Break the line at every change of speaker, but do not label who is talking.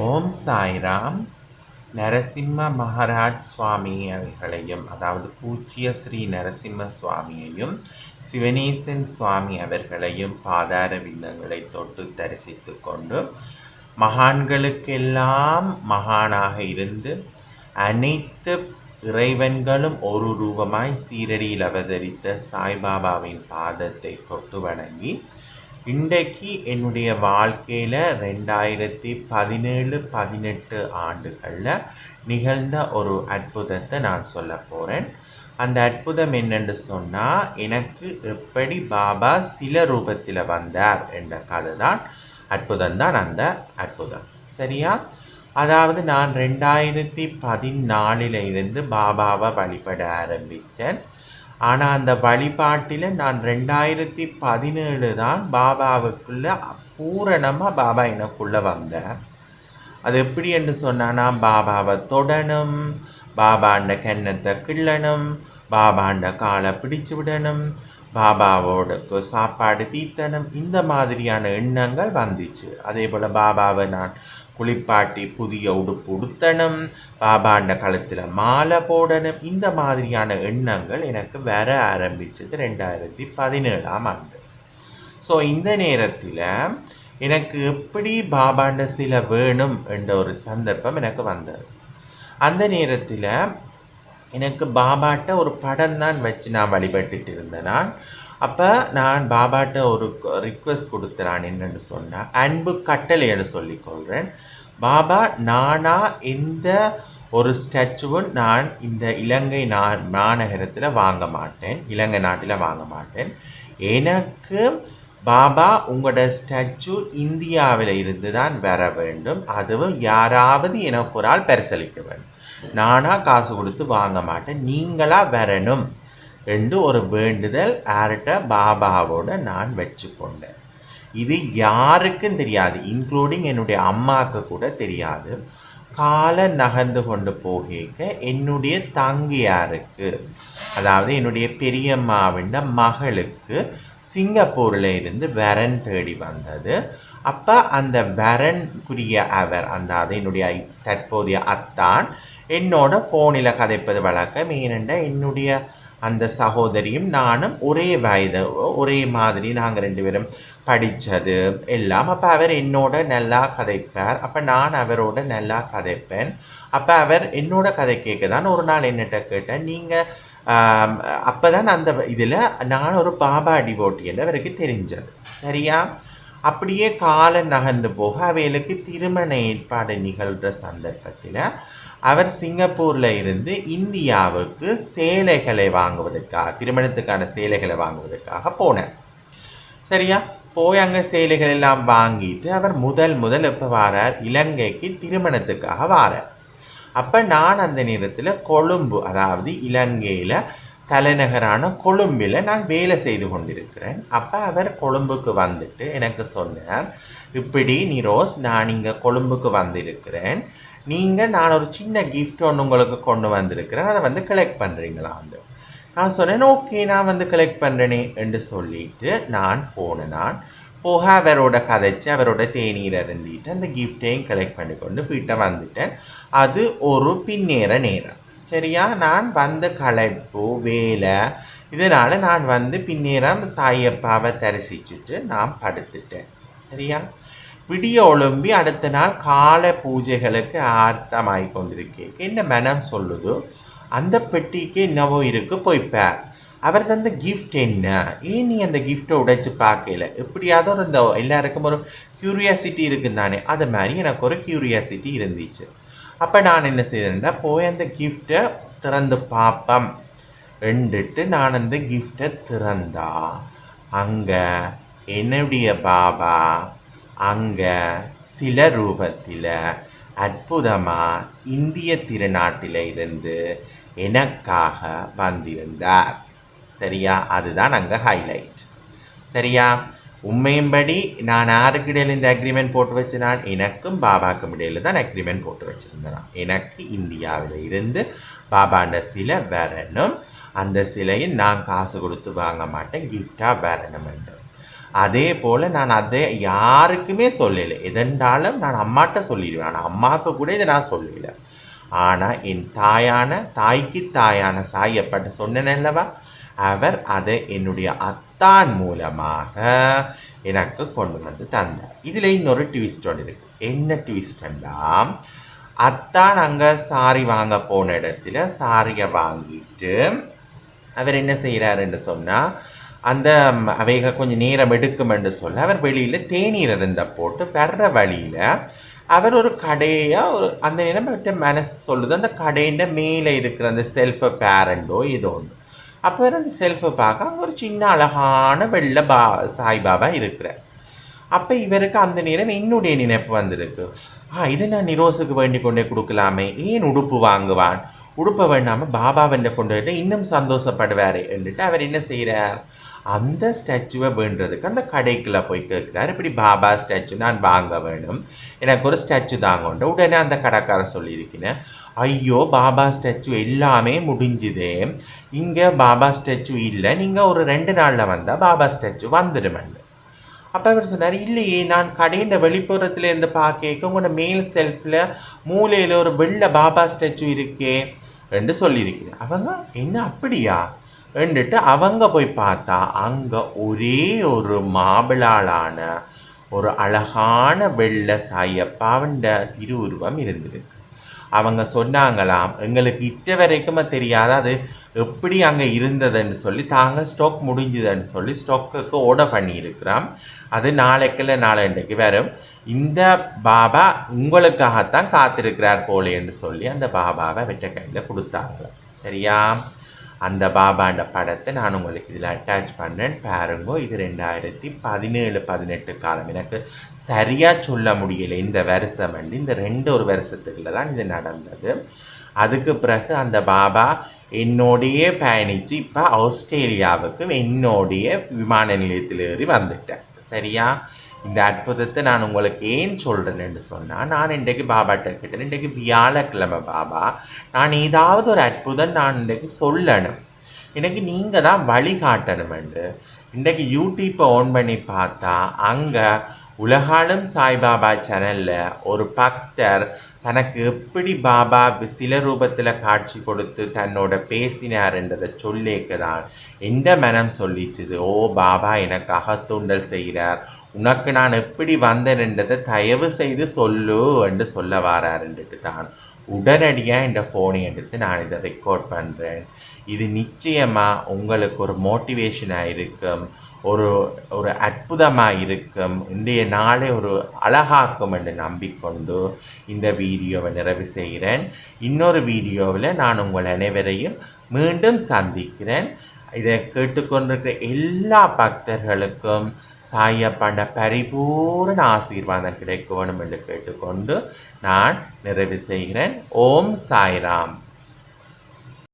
ஓம் சாய்ராம். நரசிம்ம மகாராஜ் அவர்களையும் அதாவது பூச்சிய ஸ்ரீ நரசிம்ம சுவாமியையும் சிவனேசன் சுவாமி அவர்களையும் பாதார விந்தங்களை தொட்டு தரிசித்து கொண்டு மகான்களுக்கெல்லாம் மகானாக இருந்து அனைத்து இறைவன்களும் ஒரு ரூபமாய் சீரடியில் அவதரித்த சாய்பாபாவின் பாதத்தை தொட்டு வணங்கி இன்றைக்கு என்னுடைய வாழ்க்கையில் ரெண்டாயிரத்தி பதினேழு பதினெட்டு ஆண்டுகளில் நிகழ்ந்த ஒரு அற்புதத்தை நான் சொல்ல போகிறேன் அந்த அற்புதம் என்னென்று சொன்னால் எனக்கு எப்படி பாபா சில ரூபத்தில் வந்தார் என்ற கதை தான் அற்புதம் தான் அந்த அற்புதம். சரியா? அதாவது நான் ரெண்டாயிரத்தி பதினாலில் இருந்து பாபாவை வழிபட ஆரம்பித்தேன். ஆனால் அந்த வழிபாட்டில் நான் ரெண்டாயிரத்தி பதினேழு தான் பாபாவுக்குள்ள பூரணமாக பாபா எனக்குள்ளே வந்தேன். அது எப்படி என்று சொன்னான்னா பாபாவை தொடணும் பாபாண்ட கன்னத்தை கிள்ளணும் பாபாண்ட காலை பிடிச்சு விடணும் பாபாவோட சாப்பாடு தீத்தனம் இந்த மாதிரியான எண்ணங்கள் வந்துச்சு. அதே போல் பாபாவை நான் குளிப்பாட்டி புதிய உடுப்பு உடுத்தணும். பாபாண்ட கழுத்தில் மாலை போடணும். இந்த மாதிரியான எண்ணங்கள் எனக்கு வர ஆரம்பித்தது ரெண்டாயிரத்தி பதினேழாம் ஆண்டு. ஸோ இந்த நேரத்தில் எனக்கு எப்படி பாபாண்ட சில வேணும் என்ற ஒரு சந்தர்ப்பம் எனக்கு வந்தது. அந்த நேரத்தில் எனக்கு பாபாட்ட ஒரு படம் தான் வச்சு நான் வழிபட்டுட்டு இருந்தேன் நான் அப்போ நான் பாபாட்ட ஒரு ரிக்வெஸ்ட் கொடுத்துறான் என்னென்னு சொன்னால் அன்பு கட்டளைன்னு சொல்லிக்கொள்கிறேன் பாபா நானாக எந்த ஒரு ஸ்டாச்சுவும் நான் இந்த இலங்கை நா மாநகரத்தில் வாங்க மாட்டேன். இலங்கை நாட்டில் வாங்க மாட்டேன். எனக்கு பாபா உங்களோட ஸ்டாச்சு இந்தியாவில் இருந்து தான் வர வேண்டும். அதுவும் யாராவது எனக்கு ஒரு ஆள் பரிசளிக்க வேண்டும். நானாக காசு கொடுத்து வாங்க மாட்டேன். நீங்களாக வரணும். என்று ஒரு வேண்டுதல் யார்கிட்ட பாபாவோட நான் வச்சுக்கொண்டேன். இது யாருக்கும் தெரியாது. இன்க்ளூடிங் என்னுடைய அம்மாவுக்கு கூட தெரியாது. காலை நகர்ந்து கொண்டு போகிக்க என்னுடைய தங்கியாருக்கு அதாவது என்னுடைய பெரியம்மாவின் மகளுக்கு சிங்கப்பூரில் இருந்து வரன் தேடி வந்தது. அப்போ அந்த வரன்குரிய அவர் அந்த அது என்னுடைய தற்போதைய அத்தான் என்னோட ஃபோனில் கதைப்பது வழக்கம். ஏனென்ற என்னுடைய அந்த சகோதரியும் நானும் ஒரே வயது ஒரே மாதிரி நாங்கள் ரெண்டு பேரும் படித்தது எல்லாம். அப்போ அவர் என்னோட நல்லா கதைப்பார். அப்போ நான் அவரோட நல்லா கதைப்பேன். அப்போ அவர் என்னோட கதை கேட்க தான் ஒரு நாள் என்னட்ட கேட்டேன் நீங்கள் அப்போ தான் அந்த இதில் நான் ஒரு பாபா டிவோட்டியில் அவருக்கு தெரிஞ்சது. சரியா? அப்படியே காலம் நகர்ந்து போக அவைகளுக்கு திருமண ஏற்பாடு நிகழ்கிற சந்தர்ப்பத்தில் அவர் சிங்கப்பூரில் இருந்து இந்தியாவுக்கு சேலைகளை வாங்குவதற்காக திருமணத்துக்கான சேலைகளை வாங்குவதற்காக போனார். சரியா? போய் அங்கே சேலைகள் எல்லாம் வாங்கிட்டு அவர் முதல் முதல் எப்போ வாரார்? இலங்கைக்கு திருமணத்துக்காக வாரார். அப்போ நான் அந்த நேரத்தில் கொழும்பு அதாவது இலங்கையில் தலைநகரான கொழும்பில் நான் வேலை செய்து கொண்டிருக்கிறேன். அப்போ அவர் கொழும்புக்கு வந்துட்டு எனக்கு சொன்னார் இப்படி நிரோஸ் நான் இங்கே கொழும்புக்கு வந்திருக்கிறேன். நீங்கள் நான் ஒரு சின்ன கிஃப்ட் ஒன்று உங்களுக்கு கொண்டு வந்திருக்கிறேன். அதை வந்து கலெக்ட் பண்ணுறீங்களா வந்து நான் சொன்னேன் ஓகே நான் வந்து கலெக்ட் பண்ணுறேனே என்று சொல்லிட்டு நான் போனேன் நான் போக அவரோட கதைச்சு அவரோட தேநீர் இருந்துட்டு அந்த கிஃப்டையும் கலெக்ட் பண்ணி கொண்டு வீட்டை வந்துட்டேன். அது ஒரு பின்னேற நேரம். சரியா? நான் வந்த களைப்பு வேலை. இதனால் நான் வந்து பின்னேரம் சாயப்பாவை தரிசிச்சுட்டு நான் படுத்துட்டேன். சரியா? விடிய ஒழும்பி அடுத்த நாள் கால பூஜைகளுக்கு ஆர்த்தமாகி கொண்டிருக்கேன். என்ன மனம் சொல்லுதோ அந்த பெட்டிக்கு என்னவோ இருக்கு போய்ப்பார் அவர் தந்த கிஃப்ட் என்ன? ஏன் நீ அந்த கிஃப்ட்டை உடைச்சு பார்க்கல? எப்படியாவது ஒரு இந்த எல்லாருக்கும் ஒரு க்யூரியாசிட்டி இருக்குந்தானே. அது மாதிரி எனக்கு ஒரு க்யூரியாசிட்டி இருந்துச்சு. அப்போ நான் என்ன செய்தேன்னா போய் அந்த கிஃப்ட்டை திறந்து பார்ப்பேன். ரெண்டுட்டு நான் அந்த கிஃப்டை திறந்தா அங்கே என்னுடைய பாபா அங்கே சில ரூபத்தில் அற்புதமாக இந்திய திருநாட்டில் இருந்து எனக்காக வந்திருந்தார். சரியா? அதுதான் அங்கே ஹைலைட் சரியா? உண்மையும்படி நான் யாருக்கு இடையில் இந்த அக்ரிமெண்ட் போட்டு வச்சினான் எனக்கும் பாபாக்கும் இடையில் தான் அக்ரிமெண்ட் போட்டு வச்சுருந்தேன். எனக்கு இந்தியாவில் இருந்து பாபாண்ட சிலை வரணும். அந்த சிலையை நான் காசு கொடுத்து வாங்க மாட்டேன் கிஃப்டாக வரணும் என்று. அதே போல் நான் அதை யாருக்குமே சொல்லலை. எதென்றாலும் நான் அம்மாட்ட சொல்லிடுவேன். ஆனால் அம்மாவுக்கு கூட இதை நான் சொல்லலை. ஆனால் என் தாயான தாய்க்கு தாயான சாயப்பட்ட சொன்னேன் அல்லவா அவர் அதை என்னுடைய தான் மூலமாக எனக்கு கொண்டு வந்து தந்தார். இதில் இன்னொரு ட்விஸ்ட் ஒன்று இருக்குது என்ன ட்விஸ்ட்னா அத்தான் அங்கே சாரி வாங்க போன இடத்துல சாரியை வாங்கிட்டு அவர் என்ன செய்கிறாருன்னு சொன்னால் அந்த அவைக கொஞ்சம் நேரம் எடுக்குமென்று சொல்ல அவர் வெளியில் தேநீர் இருந்த போட்டு வர்ற வழியில் அவர் ஒரு கடையை ஒரு அந்த நேரம் மனசு சொல்லுது. அந்த கடையின் மேலே இருக்கிற அந்த செல்ஃபை பேரண்டோ ஏதோ ஒன்று. அப்போ அவர் அந்த செல்ஃபை பார்க்க அங்கே ஒரு சின்ன அழகான வெள்ளை பா சாய்பாபா இருக்கிறார். அப்போ இவருக்கு அந்த நேரம் என்னுடைய நினைப்பு வந்திருக்கு. ஆ இதை நான் நிரோஸுக்கு வேண்டி கொண்டே கொடுக்கலாமே. ஏன் உடுப்பு வாங்குவான்? உடுப்பை வேண்டாமல் பாபாவென்ற கொண்டு வந்து இன்னும் சந்தோஷப்படுவார்? என்றுட்டு அவர் என்ன செய்கிறார் அந்த ஸ்டாச்சுவை வேண்டுறதுக்கு அந்த கடைக்குள்ளே போய் கேட்குறாரு. இப்படி பாபா ஸ்டாச்சு நான் வாங்க வேணும். எனக்கு ஒரு ஸ்டாச்சு தாங்க உடனே அந்த கடைக்காரன் சொல்லியிருக்கிறேன் ஐயோ பாபா ஸ்டாச்சு எல்லாமே முடிஞ்சுதே. இங்கே பாபா ஸ்டாச்சு இல்லை. நீங்கள் ஒரு ரெண்டு நாளில் வந்தால் பாபா ஸ்டாச்சு வந்துடுமெண்டு அப்போ அவர் சொன்னார் இல்லையே நான் கடையின் வெளிப்புறத்தில் இருந்து பார்க்க உங்களோட மேல் செல்ஃபில் மூலையில் ஒரு வெள்ளை பாபா ஸ்டாச்சு இருக்கே என்று சொல்லியிருக்கிறேன் அவங்க என்ன அப்படியா? என்றுட்டு அவங்க போய் பார்த்தா அங்கே ஒரே ஒரு மாபிளாலான ஒரு அழகான வெள்ளை சாயப்பாவண்ட திருவுருவம் இருந்திருக்கு. அவங்க சொன்னாங்களாம் எங்களுக்கு இட்ட வரைக்குமே தெரியாத அது எப்படி அங்கே இருந்ததுன்னு சொல்லி தாங்க ஸ்டாக் முடிஞ்சுதுன்னு சொல்லி ஸ்டாக்குக்கு ஓட பண்ணியிருக்கிறோம். அது நாளைக்குள்ள நாளன்றைக்கு வரும். இந்த பாபா உங்களுக்காகத்தான் காத்திருக்கிறார் போலேன்னு சொல்லி அந்த பாபாவை வெட்ட கையில் கொடுத்தாங்க. சரியா? அந்த பாபாண்ட படத்தை நான் உங்களுக்கு இதில் அட்டாச் பண்ணேன் பாருங்கோ இது ரெண்டாயிரத்தி பதினேழு பதினெட்டு காலம். எனக்கு சரியாக சொல்ல முடியலை. இந்த வருஷம் வந்து இந்த ரெண்டு ஒரு வருஷத்துக்குள்ள தான் இது நடந்தது. அதுக்கு பிறகு அந்த பாபா என்னோடையே பயணித்து இப்போ ஆஸ்திரேலியாவுக்கு என்னோடைய விமான நிலையத்தில் ஏறி வந்துட்டேன் சரியா? இந்த அற்புதத்தை நான் உங்களுக்கு ஏன் சொல்கிறேன்னு சொன்னால் நான் இன்றைக்கு பாபாட்ட கேட்டேன். இன்றைக்கு வியாழக்கிழமை பாபா நான் ஏதாவது ஒரு அற்புதம் நான் இன்றைக்கு சொல்லணும். எனக்கு நீங்கள் தான் வழிகாட்டணுமெண்டு இன்றைக்கு யூடியூப்பை ஆன் பண்ணி பார்த்தா அங்கே உலகாலும் சாய்பாபா சேனலில் ஒரு பக்தர் தனக்கு எப்படி பாபா சில ரூபத்தில் காட்சி கொடுத்து தன்னோட பேசினார்ன்றதை சொல்லிக்க தான் எந்த மனம் சொல்லிச்சுது? ஓ பாபா எனக்கு அகத்தூண்டல் செய்கிறார். உனக்கு நான் எப்படி வந்தேன்ன்றதை தயவு செய்து சொல்லு என்று சொல்ல வாராருன்ட்டு தான் உடனடியாக இந்த ஃபோனை எடுத்து நான் இதை ரெக்கார்ட் பண்ணுறேன் இது நிச்சயமாக உங்களுக்கு ஒரு மோட்டிவேஷனாக இருக்கும். ஒரு ஒரு அற்புதமாக இருக்கும். இன்றைய நாளை ஒரு அழகாக்கும் என்று நம்பிக்கொண்டு இந்த வீடியோவை நிறைவு செய்கிறேன். இன்னொரு வீடியோவில் நான் உங்கள் அனைவரையும் மீண்டும் சந்திக்கிறேன். இதை கேட்டுக்கொண்டிருக்கிற எல்லா பக்தர்களுக்கும் சாயப்பாண்ட பரிபூரண ஆசீர்வாதம் கிடைக்க வேணும் என்று கேட்டுக்கொண்டு நான் நிறைவு செய்கிறேன். ஓம் சாய்ராம்.